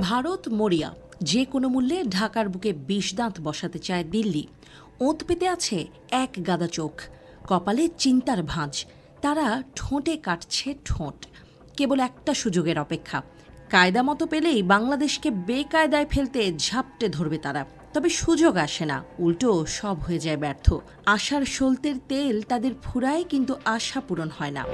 ভারত, মরিয়া, যে কোনো মূল্যে ঢাকার বুকে বিষ দাঁত বসাতে চায় দিল্লি। ওঁত পেতে আছে এক গাদা চোখ, কপালে চিন্তার ভাঁজ, তারা ঠোঁটে কাটছে ঠোঁট। কেবল একটা সুযোগের অপেক্ষা, কায়দা মতো পেলেই বাংলাদেশকে বেকায়দায় ফেলতে ঝাপটে ধরবে তারা। তবে সুযোগ আসে না, উল্টো সব হয়ে যায় ব্যর্থ। আশার সলতের তেল তাদের ফুরায় কিন্তু আশা পূরণ হয় না।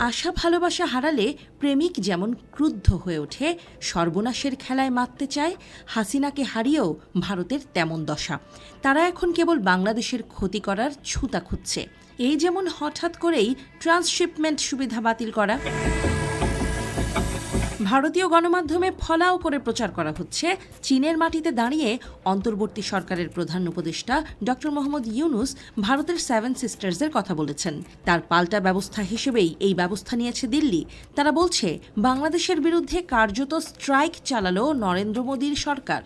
আশা ভালোবাসা হারালে প্রেমিক যেমন ক্রুদ্ধ হয়ে ওঠে, সর্বনাশের খেলায় মারতে চায়, হাসিনাকে হারিয়েও ভারতের তেমন দশা। তারা এখন কেবল বাংলাদেশের ক্ষতি করার ছুতা খুঁজছে। এই যেমন হঠাৎ করেই ট্রান্সশিপমেন্ট সুবিধা বাতিল করা। ভারতীয় গণমাধ্যমে ফলাও করে প্রচার করা হচ্ছে। চীনের মাটিতে দাঁড়িয়ে অন্তর্বর্তী সরকারের প্রধান উপদেষ্টা ডক্টর মোহাম্মদ ইউনুস ভারতের সেভেন সিস্টার্সের কথা বলেছেন। তার পাল্টা ব্যবস্থা হিসেবেই এই ব্যবস্থা নিয়েছে দিল্লি। তারা বলছে, বাংলাদেশের বিরুদ্ধে কার্যত স্ট্রাইক চালালো নরেন্দ্র মোদীর সরকার।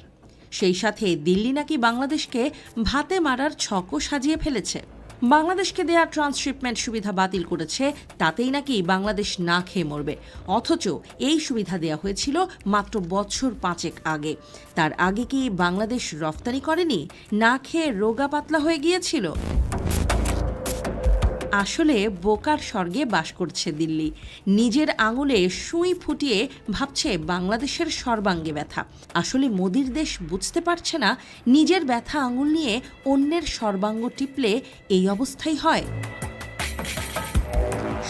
সেই সাথে দিল্লি নাকি বাংলাদেশকে ভাতে মারার ছকও সাজিয়ে ফেলেছে। বাংলাদেশকে দেয়া ট্রান্সশিপমেন্ট সুবিধা বাতিল করেছে, তাতেই নাকি বাংলাদেশ না খেয়ে মরবে। অথচ এই সুবিধা দেয়া হয়েছিল মাত্র বছর পাঁচেক আগে। তার আগে কি বাংলাদেশ রফতানি করেনি? না খেয়ে রোগা পাতলা হয়ে গিয়েছিল? আসলে বোকার স্বর্গে বাস করছে দিল্লি। নিজের আঙুলে সুই ফুটিয়ে ভাবছে বাংলাদেশের সর্বাঙ্গে ব্যথা। আসলে মোদির দেশ বুঝতে পারছে না, নিজের ব্যথা আঙুল নিয়ে অন্যের সর্বাঙ্গ টিপলে এই অবস্থাই হয়।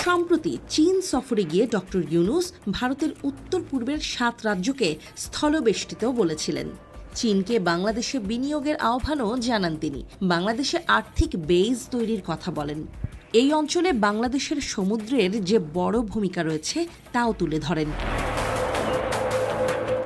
সম্প্রতি চীন সফরে গিয়ে ডক্টর ইউনুস ভারতের উত্তর পূর্বের সাত রাজ্যকে স্থলবেষ্টিত বলেছিলেন। চীনকে বাংলাদেশে বিনিয়োগের আহ্বানও জানান তিনি। বাংলাদেশে আর্থিক বেইজ তৈরির কথা বলেন। এই অঞ্চলে বাংলাদেশের সমুদ্রের যে বড় ভূমিকা রয়েছে, তাও তুলে ধরেন।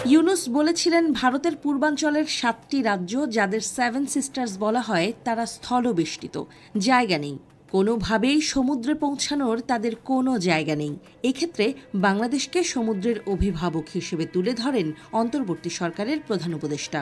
ইউনুস বলেছিলেন, ভারতের পূর্বাঞ্চলের সাতটি রাজ্য, যাদের সেভেন সিস্টার্স বলা হয়, তারা স্থলবেষ্টিত। জায়গা নেই। কোনোভাবেই সমুদ্রে পৌঁছানোর তাদের কোনো জায়গা নেই। এক্ষেত্রে বাংলাদেশকে সমুদ্রের অভিভাবক হিসেবে তুলে ধরেন অন্তর্বর্তী সরকারের প্রধান উপদেষ্টা।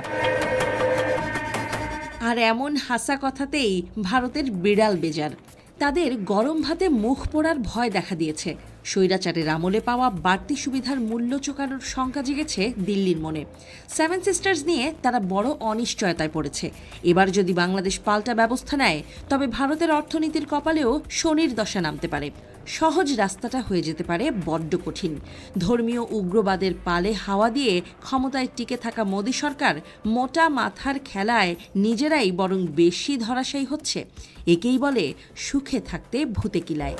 আর এমন হাসা কথাতেই ভারতের বিড়াল বেজার। তাদের গরম ভাতে মুখ পোড়ার ভয় দেখা দিয়েছে। স্বৈরাচারের আমলে পাওয়া বাড়তি সুবিধার মূল্য চোকানোর শঙ্কা জেগেছে দিল্লির মনে। সেভেন সিস্টার্স নিয়ে তারা বড় অনিশ্চয়তায় পড়েছে। এবার যদি বাংলাদেশ পাল্টা ব্যবস্থা নেয়, তবে ভারতের অর্থনীতির কপালেও শনির দশা নামতে পারে। সহজ রাস্তাটা হয়ে যেতে পারে বড্ড কঠিন। ধর্মীয় উগ্রবাদের পালে হাওয়া দিয়ে ক্ষমতায় টিকে থাকা মোদী সরকার মোটা মাথার খেলায় নিজেরাই বরং বেশি ধরাশায়ী হচ্ছে। একেই বলে সুখে থাকতে ভূতে কিলায়।